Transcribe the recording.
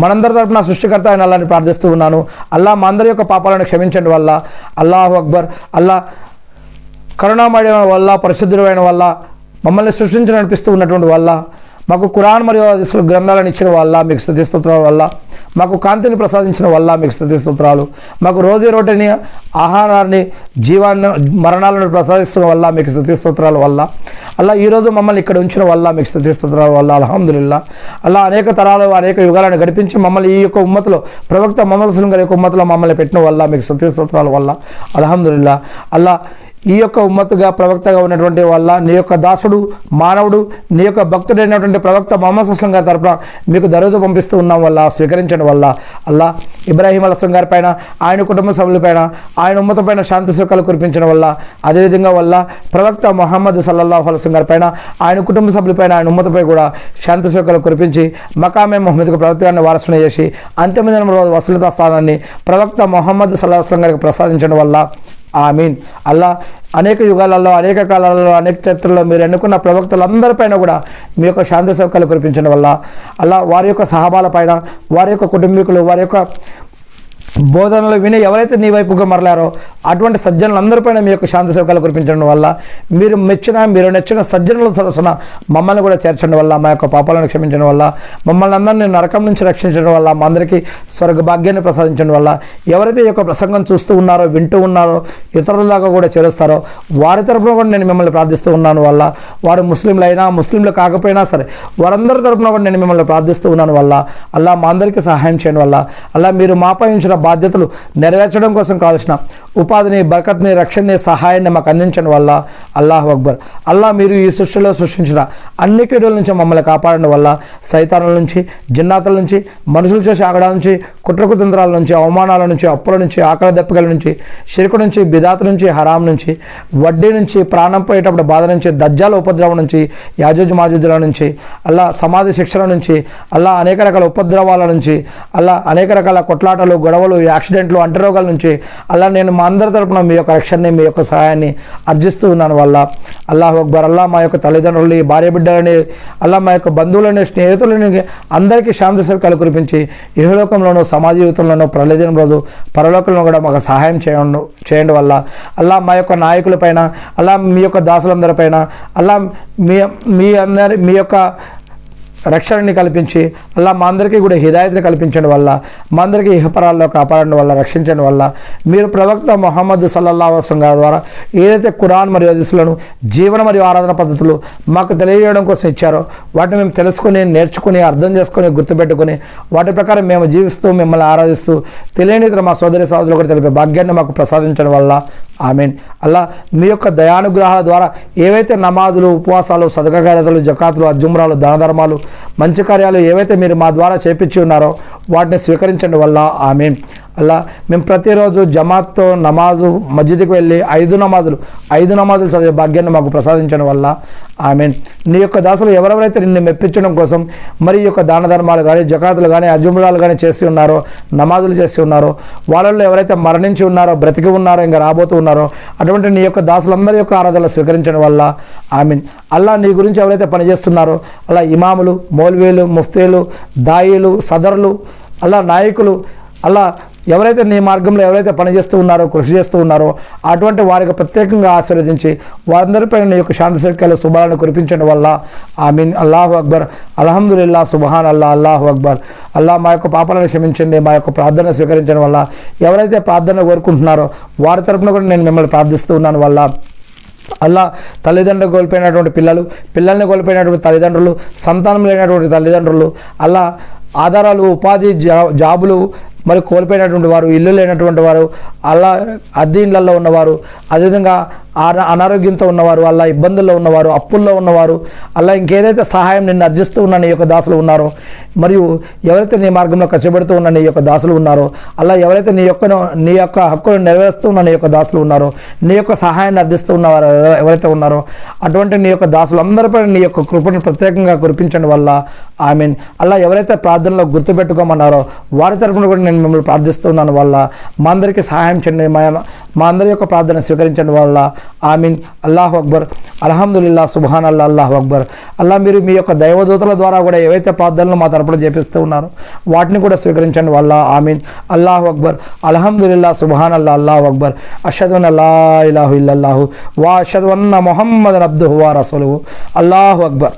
మనందరి తరపున సృష్టికర్త అయిన అల్లాని ప్రార్థిస్తూ ఉన్నాను. అల్లా మా అందరి యొక్క పాపాలను క్షమించండి వల్ల అల్లాహు అక్బర్ అల్లా కరుణామయ వల్ల పరిశుద్ధుడైన వల్ల మమ్మల్ని సృష్టించి నడిపిస్తూ ఉన్నటువంటి వల్ల మాకు కురాన్ మరియు అసలు గ్రంథాలను ఇచ్చిన వల్ల మీకు స్థుతిస్తోత్రాల వల్ల మాకు కాంతిని ప్రసాదించిన వల్ల మీకు స్థుతిస్తోత్రాలు మాకు రోజు రోటిని ఆహారాన్ని జీవాన్ని మరణాలను ప్రసాదిస్తున్న వల్ల మీకు స్థుతిస్తోత్రాల వల్ల అలా ఈరోజు మమ్మల్ని ఇక్కడ ఉంచిన వల్ల మీకు స్థుతి వల్ల అల్హమ్దుల్లా అలా అనేక తరాలు అనేక యుగాలను గడిపించి మమ్మల్ని ఈ యొక్క ఉమ్మతిలో ప్రవక్త మొహమ్మద్ సులం గారి యొక్క ఉమ్మతిలో మమ్మల్ని పెట్టిన వల్ల మీకు స్థుతి వల్ల అల్హమ్దుల్లా అల్లా ఈ యొక్క ఉమ్మతుగా ప్రవక్తగా ఉన్నటువంటి వల్ల నీ యొక్క దాసుడు మానవుడు నీ యొక్క భక్తుడైనటువంటి ప్రవక్త మొహమ్మద్ సుస్లం గారి తరపున మీకు దరుదు పంపిస్తూ ఉన్నాం వల్ల స్వీకరించడం వల్ల. అల్లా ఇబ్రాహీం అస్లం గారి పైన ఆయన కుటుంబ సభ్యులపైన ఆయన ఉమ్మత పైన శాంతి సుఖాలు కురిపించడం వల్ల. అదేవిధంగా వల్ల ప్రవక్త మొహమ్మద్ సల్లల్లాహు అలస్లం గారి పైన ఆయన కుటుంబ సభ్యులపైన ఆయన ఉమ్మతపై కూడా శాంతి సుఖాలు కురిపించి మకామే మొహమ్మద్కు ప్రవక్తగాన్ని వారసున చేసి అంతిమ దినంలో వసలిత స్థానాన్ని ప్రవక్త మొహమ్మద్ సల్లాహ్ గారికి ప్రసాదించడం వల్ల. ఆమీన్. అల్లా అనేక యుగాలలో అనేక కాలాలలో అనేక చరిత్రలో మీరు ఎన్నుకున్న ప్రవక్తలందరిపైన కూడా మీ యొక్క శాంతి సౌకర్యాలు కురిపించడం వల్ల అలా వారి యొక్క సహబాల పైన వారి యొక్క కుటుంబీకులు వారి యొక్క బోధనలు విని ఎవరైతే నీ వైపుగా మరలారో అటువంటి సజ్జనులందరిపైన మీ యొక్క శాంతి సౌకర్యాలు కురిపించడం వల్ల మీరు మెచ్చిన మీరు నచ్చిన సజ్జనుల సరసన మమ్మల్ని కూడా చేర్చడం వల్ల మా యొక్క పాపాలను క్షమించడం వల్ల మమ్మల్ని అందరినీ నరకం నుంచి రక్షించడం వల్ల మా అందరికీ స్వర్గ భాగ్యాన్ని ప్రసాదించడం వల్ల ఎవరైతే ఈ యొక్క ప్రసంగం చూస్తూ ఉన్నారో వింటూ ఉన్నారో ఇతరుల దాకా కూడా చేరుస్తారో వారి తరపున కూడా నేను మిమ్మల్ని ప్రార్థిస్తూ ఉన్నాను వల్ల వారు ముస్లింలు అయినా ముస్లింలు కాకపోయినా సరే వారందరి తరపున కూడా నేను మిమ్మల్ని ప్రార్థిస్తూ ఉన్నాను వల్ల అలా మా అందరికీ సహాయం చేయడం వల్ల అలా మీరు మాపై ఉంచిన బాధ్యతలు నెరవేర్చడం కోసం కావాల్సిన ఉపాధిని బరకత్ని రక్షణని సహాయాన్ని మాకు అందించడం వల్ల అల్లాహ్ అక్బర్. అల్లా మీరు ఈ సృష్టిలో సృష్టించిన అన్ని క్రీడల నుంచి మమ్మల్ని కాపాడడం వల్ల సైతానుల నుంచి జిన్నాతుల నుంచి మనుషులు చేసే ఆగడాల నుంచి కుట్రకుతంత్రాల నుంచి అవమానాల నుంచి అప్పుల నుంచి ఆకలి దెప్పగల నుంచి షిరుకు నుంచి బిదాత నుంచి హరాం నుంచి వడ్డీ నుంచి ప్రాణం పోయేటప్పుడు బాధ నుంచి దజ్జాల ఉపద్రవం నుంచి యాజుజ్ మాజుజుల నుంచి అల్లా సమాధి శిక్షణ నుంచి అల్లా అనేక రకాల ఉపద్రవాల నుంచి అల్లా అనేక రకాల కొట్లాటలు గొడవలు యాక్సిడెంట్లు అంటరోగాల నుంచి అల్లా నేను మా అందరి తరపున మీ యొక్క రక్షణని మీ యొక్క సహాయాన్ని అర్జిస్తూ ఉన్నాను వల్ల. అల్లాహ్ అక్బర్ అల్లా మా యొక్క తల్లిదండ్రులని భార్య బిడ్డలని అల్లా మా యొక్క బంధువులని స్నేహితులని అందరికీ శాంతి సౌకర్యాలు కురిపించి ఇహలోకంలోనూ సమాజ జీవితంలోనూ ప్రళయదినం రోజు పరలోకంలో కూడా మాకు సహాయం చేయండి చేయండి వల్ల. అల్లా మా యొక్క నాయకులపైన అలా మీ యొక్క దాసులందరిపైన అలా మీ మీ అందరి మీ యొక్క రక్షణని కల్పించి అలా మా అందరికీ కూడా హిదాయత్ని కల్పించడం వల్ల మా అందరికీ ఇహపరాల్లో కాపాడడం వల్ల రక్షించడం వల్ల మీరు ప్రవక్త మొహమ్మద్ సల్లల్లా వసం గారి ద్వారా ఏదైతే కురాన్ మరియు హదీసులను జీవన మరియు ఆరాధన పద్ధతులు మాకు తెలియజేయడం కోసం ఇచ్చారో వాటిని మేము తెలుసుకుని నేర్చుకుని అర్థం చేసుకుని గుర్తుపెట్టుకుని వాటి ప్రకారం మేము జీవిస్తూ మిమ్మల్ని ఆరాధిస్తూ తెలియని ఇతర మా సోదరి సోదరులు కూడా తెలిపే భాగ్యాన్ని మాకు ప్రసాదించడం వల్ల ఆమెన్. అలా మీ యొక్క దయానుగ్రహాల ద్వారా ఏవైతే నమాజులు ఉపవాసాలు సదకగారతలు జకాతులు అజుమ్రాలు దానధర్మాలు మంచి కార్యాలు ఏవైతే మీరు మా ద్వారా చేపించి ఉన్నారో వాటిని స్వీకరించండి వల్ల ఆమెన్. అలా మేము ప్రతిరోజు జమాత్తో నమాజు మస్జిద్కి వెళ్ళి ఐదు నమాజులు ఐదు నమాజులు చదివే భాగ్యాన్ని మాకు ప్రసాదించడం వల్ల ఆమె నీ యొక్క దాసులు ఎవరెవరైతే నిన్ను మెప్పించడం కోసం మరి యొక్క దాన ధర్మాలు కానీ జకాతులు కానీ అజుమురాలు కానీ చేసి ఉన్నారో నమాజులు చేసి ఉన్నారో వాళ్ళల్లో ఎవరైతే మరణించి ఉన్నారో బ్రతికి ఉన్నారో ఇంకా రాబోతూ ఉన్నారో అటువంటి నీ యొక్క దాసులందరి యొక్క ఆరాధనలు స్వీకరించడం వల్ల ఆమెన్. అల్లా నీ గురించి ఎవరైతే పనిచేస్తున్నారో అలా ఇమాములు మౌల్వీలు ముఫ్తీలు దాయిలు సదరులు అలా నాయకులు అలా ఎవరైతే నీ మార్గంలో ఎవరైతే పనిచేస్తూ ఉన్నారో కృషి చేస్తూ ఉన్నారో అటువంటి వారికి ప్రత్యేకంగా ఆశీర్వదించి వారందరిపై నీ యొక్క శాంతి సౌఖ్యాలు శుభాలను కురిపించడం వల్ల ఐ మీన్ అల్లాహు అక్బర్. అల్హమ్దుల్లా సుబహాన్ అల్లా అల్లాహు అక్బర్. అల్లా మా యొక్క పాపాలను క్షమించండి మా యొక్క ప్రార్థన స్వీకరించడం వల్ల ఎవరైతే ప్రార్థన కోరుకుంటున్నారో వారి తరపున కూడా నేను మిమ్మల్ని ప్రార్థిస్తూ ఉన్నాను వల్ల అలా తల్లిదండ్రులు కోల్పోయినటువంటి పిల్లలు పిల్లల్ని కోల్పోయినటువంటి తల్లిదండ్రులు సంతానం లేనటువంటి తల్లిదండ్రులు అలా ఆధారాలు ఉపాధి జా జాబులు మరి కోల్పోయినటువంటి వారు ఇల్లు లేనటువంటి వారు అలా అద్దె ఉన్నవారు అదేవిధంగా అనారోగ్యంతో ఉన్నవారు అలా ఇబ్బందుల్లో ఉన్నవారు అప్పుల్లో ఉన్నవారు అలా ఇంకేదైతే సహాయం నిన్ను అర్జిస్తూ ఉన్న నీ యొక్క దాసులు ఉన్నారో మరియు ఎవరైతే నీ మార్గంలో ఖర్చుపెడుతూ ఉన్న నీ యొక్క దాసులు ఉన్నారో అలా ఎవరైతే నీ యొక్క నీ యొక్క హక్కును నెరవేరుస్తూ ఉన్న నీ యొక్క దాసులు ఉన్నారో నీ యొక్క సహాయాన్ని అర్థిస్తూ ఉన్నవారు ఎవరైతే ఉన్నారో అటువంటి నీ యొక్క దాసులు అందరిపై నీ యొక్క కృపను ప్రత్యేకంగా కురిపించడం వల్ల. ఐ మీన్ అలా ఎవరైతే ప్రార్థనలో గుర్తుపెట్టుకోమన్నారో వారి తరపున కూడా నేను మిమ్మల్ని ప్రార్థిస్తున్నాను వల్ల. మా అందరికీ సహాయం చేయండి. మా అందరి యొక్క ప్రార్థన స్వీకరించండి వల్ల ఆమీన్. అల్లాహ్ అక్బర్. అల్హమ్దుల్లా సుబాన్ అల్లా అల్లాహ్ అక్బర్. అల్లా మీరు మీ యొక్క దైవదూతల ద్వారా కూడా ఏవైతే ప్రార్థనలు మా తరపున చేపిస్తూ ఉన్నారో వాటిని కూడా స్వీకరించండి వల్ల ఆమీన్. అల్లాహు అక్బర్. అల్హమ్దుల్లా సుబాన్ అల్లా అల్లాహు అక్బర్. అషద్ అల్లా ఇలాహు ఇల్లల్లాహు. వా అషద్వన్న మొహమ్మద్ అబ్దుహు వా రసూలుహు. అల్లాహు అక్బర్.